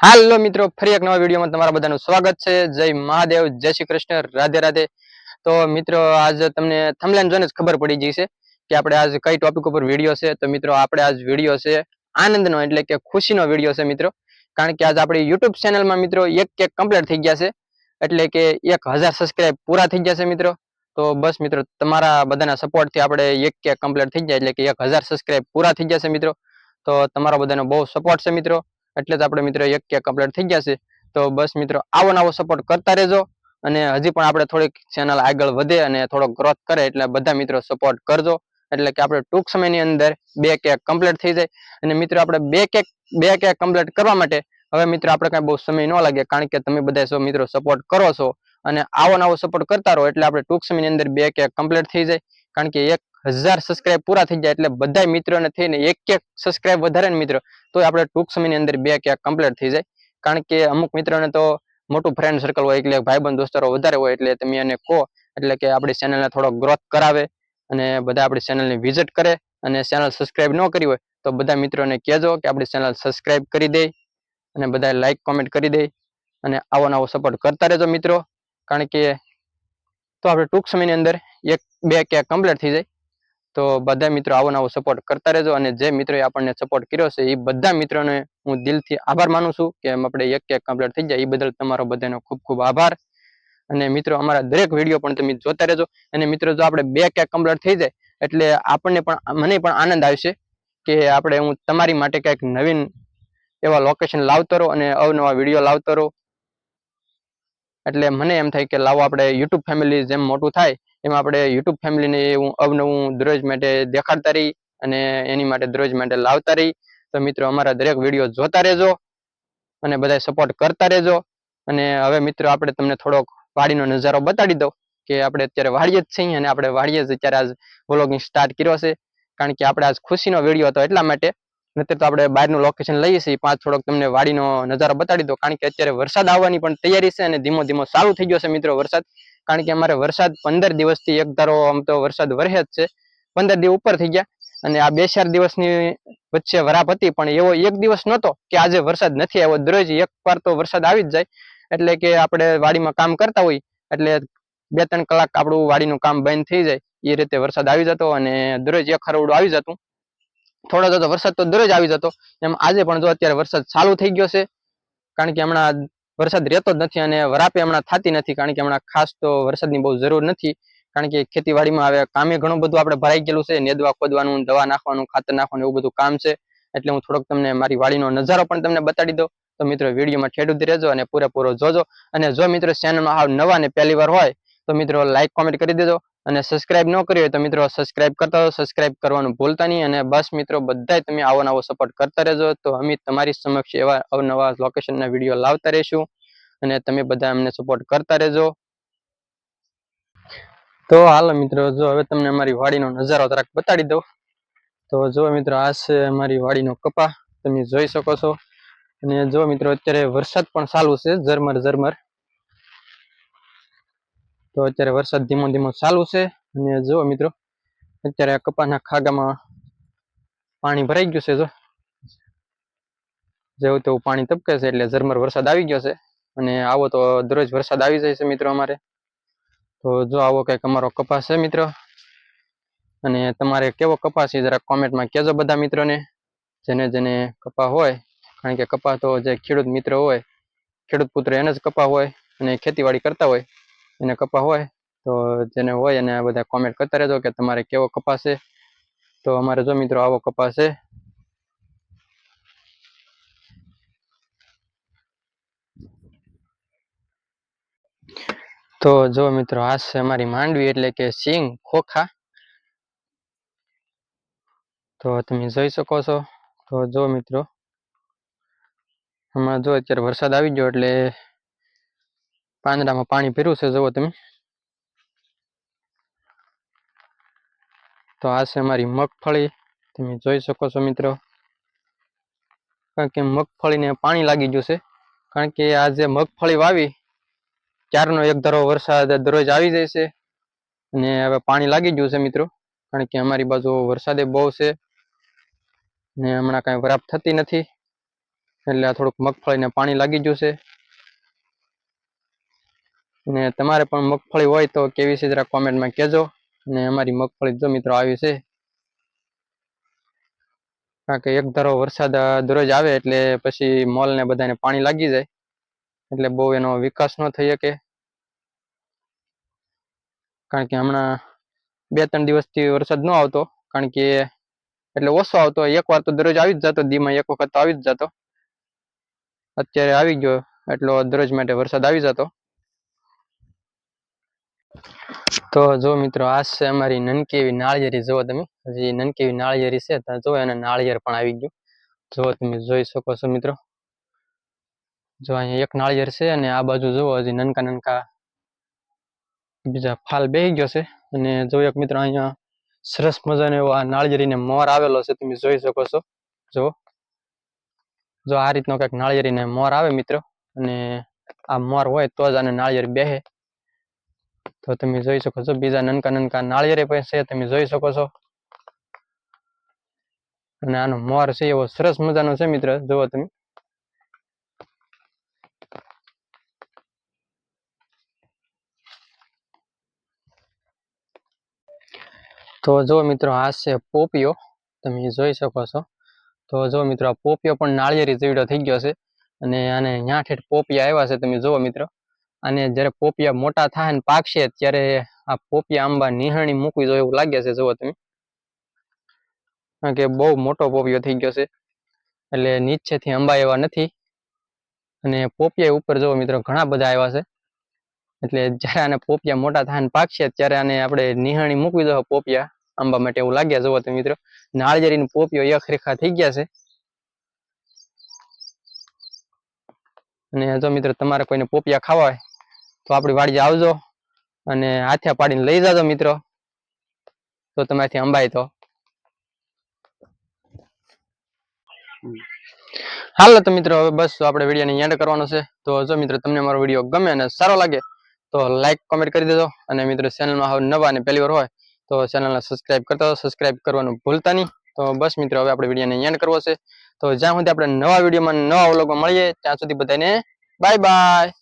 હાલો મિત્રો, ફરી એક નવા વિડીયોમાં તમારા બધાનું સ્વાગત છે. જય મહાદેવ, જય શ્રી કૃષ્ણ, રાધે રાધે. તો મિત્રો, આજ તમને થમલેન જોઈને જ ખબર પડી ગઈ છે કે આપણે આજ કઈ ટોપિક ઉપર વીડિયો છે. તો મિત્રો, આપણે આજ વીડિયો છે આનંદનો એટલે કે ખુશીનો વીડિયો છે મિત્રો. કારણ કે આજ આપણી યુટ્યુબ ચેનલમાં મિત્રો, એક એક કમ્પ્લીટ થઈ ગયા છે. એટલે કે એક હજાર સબસ્ક્રાઇબ પૂરા થઈ ગયા છે મિત્રો. તો બસ મિત્રો, તમારા બધાના સપોર્ટથી આપણે એક કેક કમ્પ્લીટ થઈ ગયા. એટલે કે એક હજાર સબસ્ક્રાઇબ પૂરા થઈ ગયા છે મિત્રો. તો તમારા બધાનો બહુ સપોર્ટ છે મિત્રો. એટલે જ આપણે મિત્રો એક કે કમ્પ્લીટ થઈ ગયા છે. તો બસ મિત્રો, આવો નવો સપોર્ટ કરતા રહેજો અને હજી પણ આપણે થોડીક ચેનલ આગળ વધે અને થોડો ગ્રોથ કરે એટલે બધા મિત્રો સપોર્ટ કરજો. એટલે કે આપણે ટૂંક સમયની અંદર બે કેક કમ્પ્લીટ થઈ જાય. અને મિત્રો આપણે બે કેક બે કે કમ્પ્લીટ કરવા માટે હવે મિત્રો આપણે કાંઈ બહુ સમય ન લાગે કારણ કે તમે બધા સો મિત્રો સપોર્ટ કરો છો. અને આવો નવો સપોર્ટ કરતા રહો એટલે આપણે ટૂંક સમયની અંદર બે કેક કમ્પ્લીટ થઈ જાય. કારણ કે એક હજાર સબસ્ક્રાઇબ પૂરા થઈ જાય એટલે બધા મિત્રોને થઈને એક એક સબસ્ક્રાઇબ વધારે ને મિત્રો તો આપણે ટૂંક સમયની અંદર બે ક્યાંક કમ્પ્લીટ થઈ જાય. કારણ કે અમુક મિત્રોને તો મોટું ફ્રેન્ડ સર્કલ હોય, એટલે ભાઈબંધ દોસ્તારો વધારે હોય, એટલે તમે એને કહો, એટલે કે આપણી ચેનલને થોડો ગ્રોથ કરાવે અને બધા આપણી ચેનલને વિઝિટ કરે અને ચેનલ સબસ્ક્રાઇબ ન કરી હોય, તો બધા મિત્રોને કહેજો કે આપણી ચેનલ સબસ્ક્રાઇબ કરી દે અને બધા લાઈક કોમેન્ટ કરી દે અને આવો નવો સપોર્ટ કરતા રહેજો મિત્રો. કારણ કે તો આપણે ટૂંક સમયની અંદર એક બે ક્યાંક કમ્પ્લીટ થઈ જાય. તો બધા મિત્રો આવો નવો સપોર્ટ કરતા રહેજો અને જે મિત્રોએ આપણને સપોર્ટ કર્યો છે, એ બધા મિત્રોને હું દિલથી આભાર માનું છું કે આપણે એક એક કમ્પ્લીટ થઈ જાય એ બદલ તમારો બધાનો ખૂબ ખૂબ આભાર. અને મિત્રો, અમારા દરેક વીડિયો પણ તમે જોતા રહેજો. અને મિત્રો, જો આપણે બે ક્યાંક કમ્પ્લીટ થઈ જાય, એટલે આપણને પણ, મને પણ આનંદ આવશે કે આપણે હું તમારી માટે કંઈક નવીન એવા લોકેશન લાવતો રહો અને અવનવા વીડિયો લાવતો રહો. એટલે મને એમ થાય કે લાવો આપણે યુટ્યુબ ફેમિલી જેમ મોટું થાય, એમાં આપણે યુટ્યુબ ફેમિલીને હું અવનવું દરરોજ માટે દેખાડતા રહી અને એની માટે દરરોજ માટે લાવતા રહી. તો મિત્રો અમારા દરેક વીડિયો જોતા રહેજો અને બધા સપોર્ટ કરતા રહેજો. અને હવે મિત્રો આપણે તમને થોડોક વાડીનો નજારો બતાડી દઉં કે આપણે અત્યારે વાડીએ જ છીએ અને આપણે વાડીએ જ અત્યારે આજ વ્લોગિંગ સ્ટાર્ટ કર્યો છે. કારણ કે આપણે આજ ખુશીનો વીડિયો હતો એટલા માટે નહીતર તો આપણે બહારનું લોકેશન લઈએ છીએ. પાંચ થોડોક તમને વાડીનો નજારો બતાડી દો કારણ કે અત્યારે વરસાદ આવવાની પણ તૈયારી છે અને ધીમો ધીમો ચાલુ થઈ ગયો છે મિત્રો વરસાદ. કારણ કે અમારે વરસાદ પંદર દિવસથી એક ધારો આમ તો વરસાદ વરસે જ છે. પંદર દિવસ ઉપર થઈ ગયા. અને આ બે ચાર દિવસની વચ્ચે વરાપ હતી, પણ એવો એક દિવસ નહોતો કે આજે વરસાદ નથી આવ્યો. દરરોજ એક વાર તો વરસાદ આવી જ જાય. એટલે કે આપણે વાડીમાં કામ કરતા હોય, એટલે બે ત્રણ કલાક આપણું વાડીનું કામ બંધ થઈ જાય. એ રીતે વરસાદ આવી જતો અને દરરોજ એક ખરવડું આવી જતું. થોડો થતો વરસાદ તો દરરોજ આવી જતો. એમ આજે પણ જો અત્યારે વરસાદ ચાલુ થઈ ગયો છે, કારણ કે હમણાં વરસાદ રહેતો જ નથી અને વરાપે હમણાં થતી નથી, કારણ કે હમણાં ખાસ તો વરસાદની બહુ જરૂર નથી. કારણ કે ખેતીવાડીમાં હવે કામે ઘણું બધું આપણે ભરાઈ ગયેલું છે, નેદવા, ખોદવાનું, દવા નાખવાનું, ખાતર નાખવાનું, એવું બધું કામ છે. એટલે હું થોડોક તમને મારી વાડીનો નજારો પણ તમને બતાડી દઉં. તો મિત્રો, વિડીયોમાં ઠેડું રહેજો અને પૂરેપૂરો જોજો. અને જો મિત્રો ચેનલમાં આવ નવા ને પહેલી વાર હોય, તો મિત્રો લાઈક કોમેન્ટ કરી દેજો. અને સબસ્ક્રાઇબ ન કર્યો હોય તો મિત્રો સબસ્ક્રાઇબ કરતા હો સબસ્ક્રાઇબ કરવાનું ભૂલતા નહીં અને બસ મિત્રો બધાય તમે આવો નવો સપોર્ટ કરતા રહેજો. તો અમે તમારી સમક્ષ એવા અવનવા લોકેશનના વીડિયો લાવતા રહીશું અને તમે બધા અમને સપોર્ટ કરતા રહેજો. તો હાલો મિત્રો જો હવે તમને અમારી વાડીનો નજારો જરાક બતાડી દઉં. તો જો મિત્રો આ છે અમારી વાડીનો કપા, તમે જોઈ શકો છો. અને જો મિત્રો અત્યારે વરસાદ પણ ચાલુ છે, ઝરમર ઝરમર. તો અત્યારે વરસાદ ધીમો ધીમો ચાલુ છે. અને જો મિત્રો, અત્યારે આ કપાસના ખાગામાં પાણી ભરાઈ ગયું છે જો. જેવું તેવું પાણી તપકે છે એટલે ઝરમર વરસાદ આવી ગયો છે. અને આવો તો દરરોજ વરસાદ આવી જાય છે મિત્રો અમારે. તો જો આવો કંઈક અમારો કપાસ છે મિત્રો. અને તમારે કેવો કપાસ છે જરા કોમેન્ટમાં કહેજો બધા મિત્રોને. જેને જેને કપા હોય, કારણ કે કપા તો જે ખેડૂત મિત્ર હોય, ખેડૂત પુત્ર એને જ કપા હોય અને ખેતીવાડી કરતા હોય. એને કપા હોય, તો જેને હોય એને બધા કોમેન્ટ કરતા રહેજો કે તમારે કેવો કપાસ તો અમારે જો મિત્રો આવો કપાસ છે. તો જો મિત્રો આ છે અમારી માંડવી એટલે કે સિંગ ખોખા. તો તમે જોઈ શકો છો. તો જો મિત્રો હમણાં જો અત્યારે વરસાદ આવી ગયો એટલે પાંદડામાં પાણી પીરું છે, જુઓ તમે. તો આ છે અમારી મગફળી, તમે જોઈ શકો છો મિત્રો. કારણ કે મગફળીને પાણી લાગી ગયું છે. કારણ કે આ જે મગફળી વાવી ક્યારનો એક ધારો વરસાદ દરરોજ આવી જાય છે. અને હવે પાણી લાગી ગયું છે મિત્રો. કારણ કે અમારી બાજુ વરસાદે બહુ છે. ને હમણાં કાંઈ વરાપ થતી નથી. એટલે આ થોડુંક મગફળીને પાણી લાગી ગયું છે. ને તમારે પણ મગફળી હોય તો કેવી છે જરા કોમેન્ટમાં કહેજો. ને અમારી મગફળી જો મિત્રો આવી છે, કારણ કે એક ધારો વરસાદ દરરોજ આવે એટલે પછી મોલ ને બધાને પાણી લાગી જાય, એટલે બહુ એનો વિકાસ ન થઈ શકે. કારણ કે હમણાં બે ત્રણ દિવસથી વરસાદ ન આવતો, કારણ કે એટલે ઓછો આવતો. એક વાર તો દરરોજ આવી જ જતો દીમાં એક વખત તો આવી જ જતો. અત્યારે આવી ગયો, એટલો દરરોજ માટે વરસાદ આવી જતો. તો જો મિત્રો, આ છે અમારી નનકી એવી નાળિયેરી. જુઓ તમે, હજી નનકી એવી નાળિયેરી છે ત્યાં જો એને નાળિયેર પણ આવી ગયું. જો તમે, જોઈ શકો છો મિત્રો. જો અહીંયા એક નાળિયેર છે અને આ બાજુ જુઓ, હજી નનકા નનકા બીજા ફાલ બેહી ગયો છે. અને જો એક મિત્રો અહીંયા સરસ મજાનો એવો આ નાળિયેરીને મોર આવેલો છે, તમે જોઈ શકો છો. જો જો આ રીતનો કંઈક નાળિયેરીને મોર આવે મિત્રો, અને આ મોર હોય તો જ આને નાળિયેર બેહે. તો તમે જોઈ શકો છો, બીજા નનકા નનકા નાળિયેરે પણ છે, તમે જોઈ શકો છો. અને આનો મોર છે, એવો સરસ મજાનો છે મિત્ર, જુઓ તમે. તો જો મિત્રો, આ છે પોપિયો, તમે જોઈ શકો છો. તો જો મિત્રો પોપિયો પણ નાળિયેરી જેવડો થઈ ગયો છે. અને આને ન્યા ઠેઠ પોપિયા આવ્યા છે, તમે જુઓ મિત્રો. અને જ્યારે પોપિયા મોટા થાય ને પાકશે ત્યારે આ પોપિયા આંબા નિહાણી મૂકવી જોઈએ એવું લાગે છે, જુઓ તમે. કે બહુ મોટો પોપિયો થઈ ગયો છે. એટલે નીચેથી આંબા એવા નથી. અને પોપિયા ઉપર જુઓ મિત્રો, ઘણા બધા આવ્યા છે. એટલે જ્યારે આને પોપિયા મોટા થાય ને પાકશે ત્યારે આને આપણે નિહાણી મૂકવી દો પોપિયા આંબા માટે એવું લાગ્યા જુઓ તમે મિત્રો. નાળિયેરી પોપિયો એક થઈ ગયા છે. અને જો મિત્રો, તમારે કોઈને પોપિયા ખાવા હોય તો આપણી વાડીએ આવજો અને હાથે પાડીને લઈ જાજો મિત્રો. તો તમારાથી અંબાય તો. હાલો તો મિત્રો, હવે બસ આપણે વિડીયોને એન્ડ કરવાનો છે. તો જો મિત્રો, તમને મારો વીડિયો ગમે અને સારો લાગે, તો લાઈક કોમેન્ટ કરી દેજો. અને મિત્રો ચેનલમાં હવે નવા અને પહેલી વાર હોય, તો ચેનલને સબસ્ક્રાઇબ કરતા સબસ્ક્રાઇબ કરવાનું ભૂલતા નહીં. તો બસ મિત્રો, હવે આપણે વિડીયોને એન્ડ કરવો છે. તો જ્યાં સુધી આપણે નવા વિડીયોમાં નવા વ્લોગમાં મળીએ, ત્યાં સુધી બધાને બાય બાય